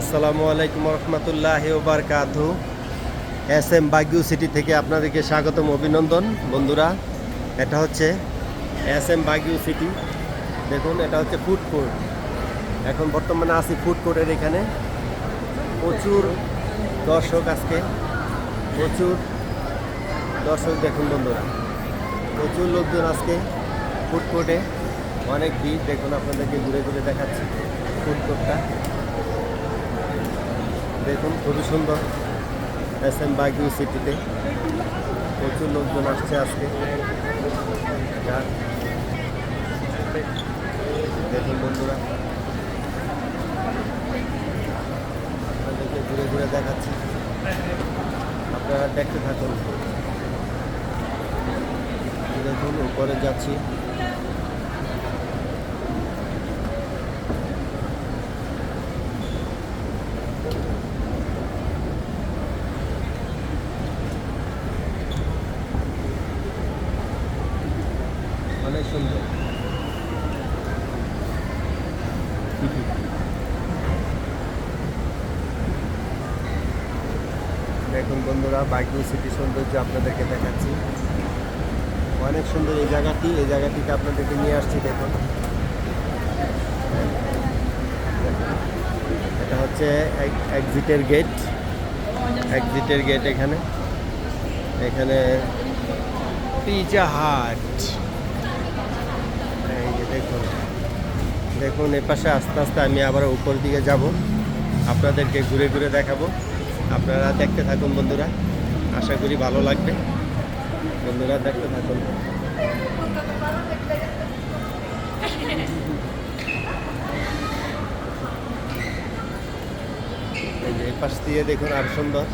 আসসালামু আলাইকুম রহমতুল্লাহ বারকাত S M বাগিউ city থেকে আপনাদেরকে স্বাগতম, অভিনন্দন। বন্ধুরা, এটা হচ্ছে এস এম বাগিউ সিটি। দেখুন, এটা হচ্ছে ফুড কোর্ট। এখন বর্তমানে আছি ফুড কোর্টের এখানে। প্রচুর দর্শক আজকে। প্রচুর দর্শক দেখুন বন্ধুরা। প্রচুর লোকজন আজকে ফুড কোর্টে। অনেক ভিড়, দেখুন আপনাদেরকে ঘুরে ঘুরে দেখাচ্ছি ফুড কোর্টটা। দেখুন খুবই সুন্দর। এস এম বাগিউ সিটিতে। প্রচুর লোকজন আসছে আজকে। দেখুন বন্ধুরা। আপনাদেরকে ঘুরে ঘুরে দেখাচ্ছি। আপনারা দেখতে থাকুন। দেখুন, উপরে যাচ্ছি অনেক সুন্দর দেখুন বন্ধুরা বাগিউ সিটি সৌন্দর্য আপনাদেরকে দেখাচ্ছি। অনেক সুন্দর এই জায়গাটি। এই জায়গাটিকে আপনাদেরকে নিয়ে আসছি, দেখুন। এটা হচ্ছে এক্সিটের গেট এক্সিটের গেট এখানে। এখানে পিজা হাট এই যে দেখুন দেখুন, এ পাশে আস্তে আস্তে আমি আবার উপর দিকে যাব। আপনাদেরকে ঘুরে ঘুরে দেখাবো। আপনারা দেখতে থাকুন বন্ধুরা। আশা করি ভালো লাগবে। বন্ধুরা, দেখতে থাকুন। পাশ দিয়ে দেখুন আর সুন্দর।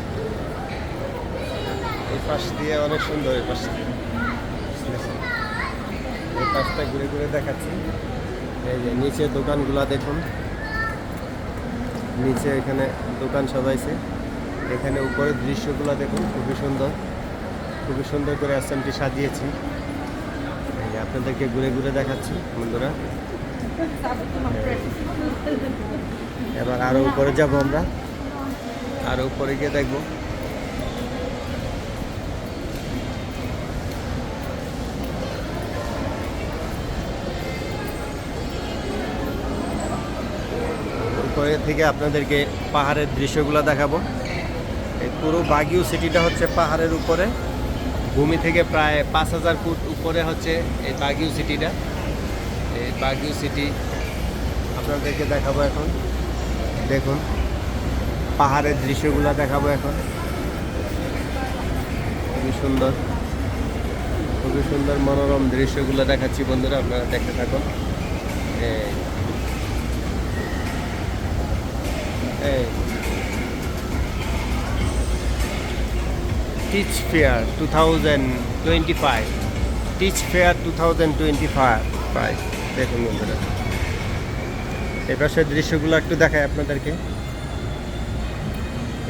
এই পাশ দিয়ে অনেক সুন্দর এই পাশ। দিয়ে এই পাশটা ঘুরে ঘুরে দেখাচ্ছি। এই যে নিচে দোকানগুলা দেখুন। নিচে এখানে দোকান সাজাইছে। এখানে উপরের দৃশ্যগুলো দেখুন, খুবই সুন্দর। খুবই সুন্দর করে আসামটি সাজিয়েছি। আপনাদেরকে ঘুরে ঘুরে দেখাচ্ছি, বন্ধুরা। এবার আরও উপরে যাব আমরা। আরও উপরে গিয়ে দেখব। উপরে থেকে আপনাদেরকে পাহাড়ের দৃশ্যগুলো দেখাবো। এই পুরো বাগিউ সিটিটা হচ্ছে পাহাড়ের উপরে। ভূমি থেকে প্রায় পাঁচ হাজার ফুট উপরে হচ্ছে এই বাগিউ সিটিটা। এই বাগিউ সিটি আপনাদেরকে দেখাবো এখন। দেখুন, পাহাড়ের দৃশ্যগুলো দেখাবো এখন। খুবই সুন্দর। খুবই সুন্দর মনোরম দৃশ্যগুলো দেখাচ্ছি বন্ধুরা, আপনারা দেখতে থাকুন। এই। Teach fair two thousand twenty five teach fair two thousand twenty five five দেখুন বন্ধুরা। এ পাশের দৃশ্যগুলো একটু দেখাই আপনাদেরকে।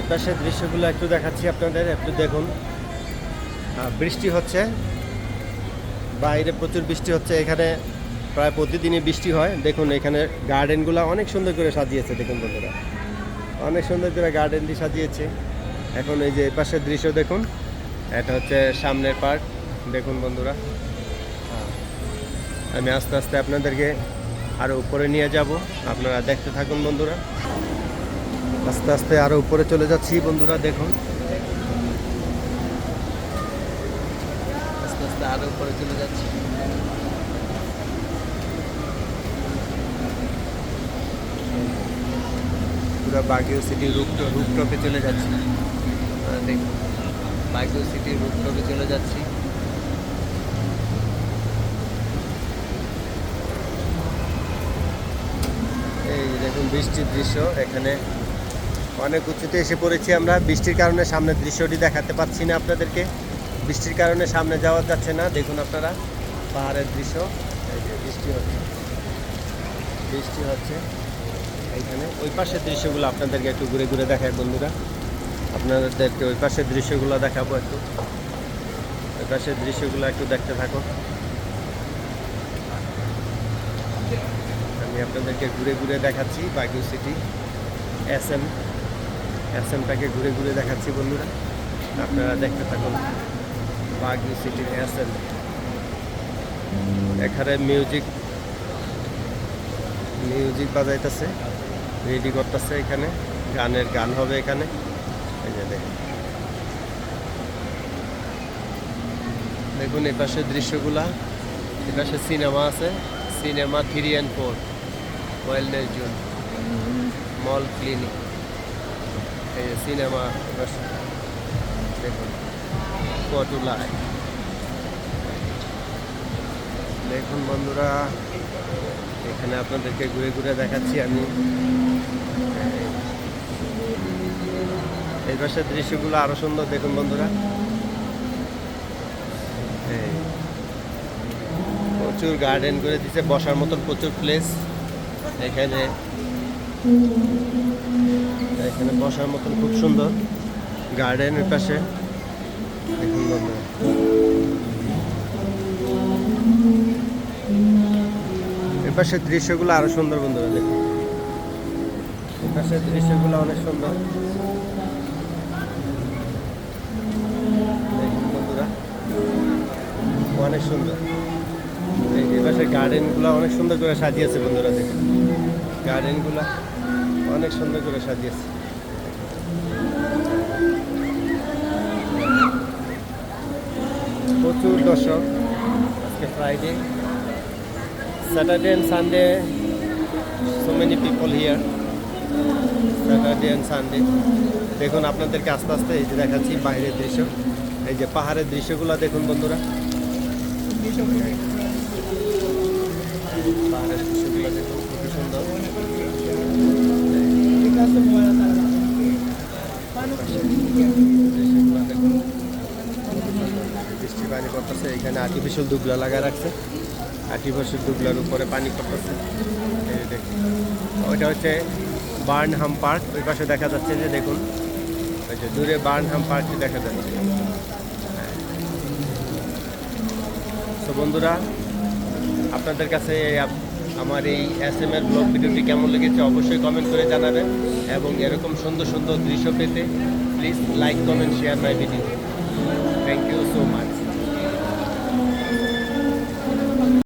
এ পাশের দৃশ্যগুলো একটু দেখাচ্ছি আপনাদের একটু দেখুন। বৃষ্টি হচ্ছে। বাইরে প্রচুর বৃষ্টি হচ্ছে। এখানে প্রায় প্রতিদিনই বৃষ্টি হয়। দেখুন এখানে গার্ডেনগুলো অনেক সুন্দর করে সাজিয়েছে। দেখুন বন্ধুরা। অনেক সুন্দর করে গার্ডেনটি সাজিয়েছে। এখন এই যে পাশের দৃশ্য দেখুন, এটা হচ্ছে সামনের পার্ট দেখুন বন্ধুরা। আমি আস্তে আস্তে আপনাদেরকে আরও উপরে নিয়ে যাব। আপনারা দেখতে থাকুন বন্ধুরা। আস্তে আস্তে আরও উপরে চলে যাচ্ছি বন্ধুরা, দেখুন। আস্তে আস্তে আরও উপরে চলে যাচ্ছি। পুরো বাগিও সিটি রুপটপ চলে যাচ্ছি। দেখুন বাগিও সিটির রুপটপে চলে যাচ্ছি। এই দেখুন বৃষ্টির দৃশ্য, এখানে অনেক উঁচুতে এসে পড়েছি আমরা। বৃষ্টির কারণে সামনের দৃশ্যটি দেখাতে পাচ্ছি না আপনাদেরকে। বৃষ্টির কারণে সামনে যাওয়া যাচ্ছে না, দেখুন আপনারা পাহাড়ের দৃশ্য। বৃষ্টি হচ্ছে। বৃষ্টি হচ্ছে। এইখানে ওই পাশের দৃশ্যগুলো আপনাদেরকে একটু ঘুরে ঘুরে দেখায় বন্ধুরা। আপনাদেরকে ওই পাশের দৃশ্যগুলো দেখাবো একটু। ওই পাশের দৃশ্যগুলো একটু দেখতে থাকো। আমি আপনাদেরকে ঘুরে ঘুরে দেখাচ্ছি Baguio City S M S এমটাকে ঘুরে ঘুরে দেখাচ্ছি, বন্ধুরা। আপনারা দেখতে থাকুন। বাগি সিটির এস এম এখানে মিউজিক মিউজিক বাজাইতেছে রেডি করতেছে এখানে। গানের গান হবে এখানে। এই যে দেখুন। দেখুন এপাশের দৃশ্যগুলা, এপাশে সিনেমা আছে, cinema three and four wellness zone mall clinic এই যে সিনেমা দেখুন পটুলায় দেখুন বন্ধুরা এখানে আপনাদেরকে ঘুরে ঘুরে দেখাচ্ছি আমি। এই পাশের দৃশ্যগুলো আরও সুন্দর, দেখুন বন্ধুরা। প্রচুর গার্ডেন করে দিচ্ছে বসার মতন প্রচুর প্লেস এখানে এখানে বসার মতন খুব সুন্দর গার্ডেনের পাশে। দেখুন বন্ধুরা। পাশের দৃশ্যগুলো আরও সুন্দর বন্ধুরা দেখুন। পাশের দৃশ্যগুলো অনেক সুন্দর। বন্ধুরা, অনেক সুন্দর। এই পাশে গার্ডেনগুলো অনেক সুন্দর করে সাজিয়েছে বন্ধুরা, দেখুন। গার্ডেনগুলো অনেক সুন্দর করে সাজিয়েছে। প্রচুর দর্শক, আজকে Friday Saturday and Sunday so many people here Saturday and Sunday দেখুন, আপনাদেরকে আস্তে আস্তে এই যে দেখাচ্ছি বাইরের দৃশ্য। এই যে পাহাড়ের দৃশ্যগুলো দেখুন বন্ধুরা। পাহাড়ের দৃশ্যগুলো দেখুন, খুবই সুন্দর দেখুন বৃষ্টি পানি পড়তেছে এখানে আর্টিফিশিয়াল দুবলা লাগা রাখছে। আর্টিফিশিয়াল দুবলার উপরে পানি পড়তেছে এই দেখুন। ওইটা হচ্ছে বার্নহাম পার্ক। ওই পাশে দেখা যাচ্ছে যে দেখুন, ওই যে দূরে বার্নহাম পার্কটি দেখা যাচ্ছে। তো বন্ধুরা, আপনাদের কাছে আমার এই এস এম এর ব্লগ ভিডিওটি কেমন লেগেছে অবশ্যই কমেন্ট করে জানাবেন এবং এরকম সুন্দর সুন্দর দৃশ্য পেতে please like comment share my video thank you so much